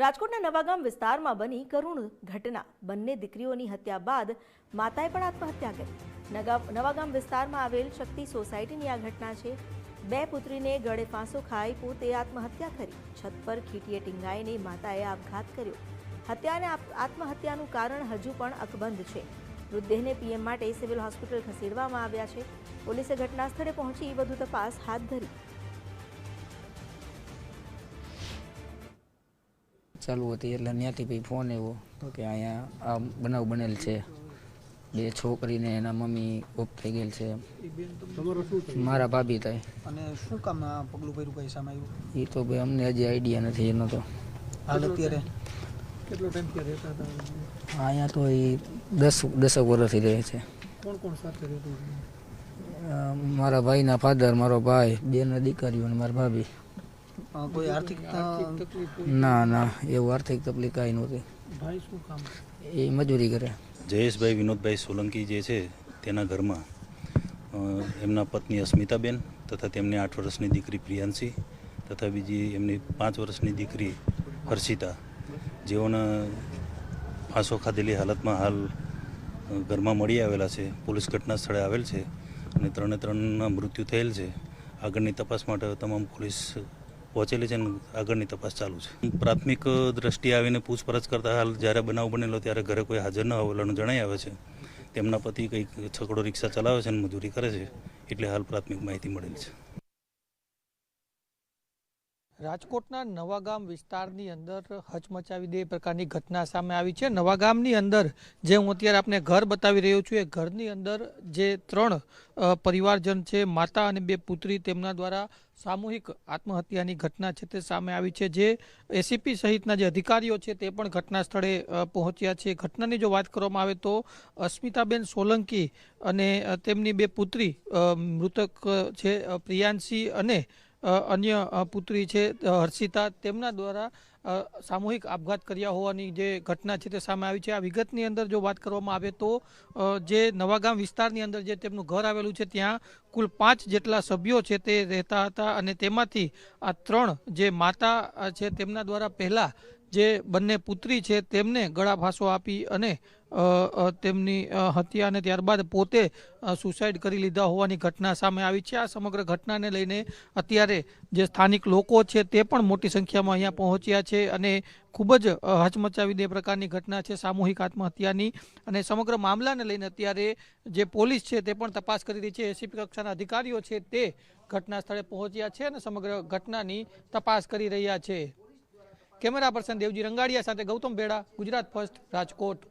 રાજકોટના નવાગામ વિસ્તારમાં બની કરુણ ઘટના. બંને દીકરીઓની હત્યા બાદ માતાએ પણ આત્મહત્યા કરી. નવાગામ વિસ્તારમાં આવેલ શક્તિ સોસાયટીની આ ઘટના છે. બે પુત્રીને ગળે ફાંસો ખાઈ પોતે આત્મહત્યા કરી. છત પર ખીટીએ ટીંગાઈને માતાએ આપઘાત કર્યો. હત્યા અને આત્મહત્યાનું કારણ હજુ પણ અકબંધ છે. મૃતદેહને પીએમ માટે સિવિલ હોસ્પિટલ ખસેડવામાં આવ્યા છે. પોલીસે ઘટના સ્થળે પહોંચી વધુ તપાસ હાથ ધરી. ચાલુ હતી એટલે ત્યાંથી પછી ફોન આવ્યો તો કે અહીંયા આ બનાવ બનેલ છે. બે છોકરીને એના મમ્મી ઓફ થઈ ગયેલ છે. તમારો શું થયું? મારા ભાભી થાય અને શું કામ પગલું ભર્યું કઈ સામે આવ્યું? એ તો ભાઈ અમને હજી આઈડિયા નથી એનો તો. હાલ અત્યારે? કેટલો ટાઈમ ત્યાં રહેતા હતા? અહીંયા તો એ દસ દસક વર્ષથી રહે છે. કોણ કોણ સાથે રહેતું મારા ભાઈના ફાધર મારો ભાઈ બેના દીકરીઓ અને મારા ભાભી. કોઈ આર્થિક ના ના એવું આર્થિક તકલીફ કાંઈ નહોતી. ભાઈ શું કામ? એ મજૂરી કરે. જયેશભાઈ વિનોદભાઈ સોલંકી જે છે તેના ઘરમાં એમના પત્ની અસ્મિતાબેન તથા તેમની આઠ વર્ષની દીકરી પ્રિયાંશી તથા બીજી એમની પાંચ વર્ષની દીકરી હર્ષિતા. જેઓના ફાંસો ખાધેલી હાલતમાં હાલ ઘરમાં મળી આવેલા છે. પોલીસ ઘટના સ્થળે આવેલ છે અને ત્રણે ત્રણના મૃત્યુ થયેલ છે. આગળની તપાસ માટે તમામ પોલીસ પહોંચેલી છે અને આગળની તપાસ ચાલુ છે. પ્રાથમિક દ્રષ્ટિએ આવીને પૂછપરછ કરતા હાલ જ્યારે બનાવ બનેલો ત્યારે ઘરે કોઈ હાજર ન હોવાનું જણાઈ આવે છે. તેમના પતિ કંઈક છકડો રિક્ષા ચલાવે છે અને મજૂરી કરે છે, એટલે હાલ પ્રાથમિક માહિતી મળેલી છે. રાજકોટના નવાગામ વિસ્તારની અંદર હચમચાવી દે પ્રકારની ઘટના સામે આવી છે. નવાગામની અંદર જે હું અત્યારે આપને ઘર બતાવી રહ્યો છું, એ ઘરની અંદર જે ત્રણ પરિવારજન છે, માતા અને બે પુત્રી, તેમના દ્વારા સામૂહિક આત્મહત્યાની ઘટના છે તે સામે આવી છે. જે એસીપી સહિતના જે અધિકારીઓ છે તે પણ ઘટના સ્થળે પહોંચ્યા છે. ઘટનાની જો વાત કરવામાં આવે તો અસ્મિતાબેન સોલંકી અને તેમની બે પુત્રી મૃતક છે પ્રિયાંશી અને અન્ય પુત્રી છે હર્ષિતા તેમના દ્વારા સામૂહિક આપઘાત કર્યા હોવાની જે ઘટના છે તે સામે આવી છે. આ વિગતની અંદર જો વાત કરવામાં આવે તો જે નવાગામ વિસ્તારની અંદર જે તેમનું ઘર આવેલું છે, ત્યાં કુલ પાંચ જેટલા સભ્યો છે તે રહેતા હતા અને તેમાંથી આ ત્રણ જે માતા છે તેમના દ્વારા પહેલાં જે બંને પુત્રી છે તેમને ગળા ફાંસો આપી અને તેમની હત્યા અને ત્યારબાદ પોતે સુસાઇડ કરી લીધા હોવાની ઘટના સામે આવી છે. આ સમગ્ર ઘટનાને લઈને અત્યારે જે સ્થાનિક લોકો છે તે પણ મોટી સંખ્યામાં અહીંયા પહોંચ્યા છે. અને ખૂબ જ હચમચાવી દે પ્રકારની ઘટના છે સામૂહિક આત્મહત્યાની. અને સમગ્ર મામલાને લઈને અત્યારે જે પોલીસ છે તે પણ તપાસ કરી રહી છે. એસીપી કક્ષાના અધિકારીઓ છે તે ઘટના સ્થળે પહોંચ્યા છે અને સમગ્ર ઘટનાની તપાસ કરી રહ્યા છે. કેમેરા પર્સન દેવજી રંગાડિયા સાથે ગૌતમ ભેડા, ગુજરાત ફર્સ્ટ, રાજકોટ.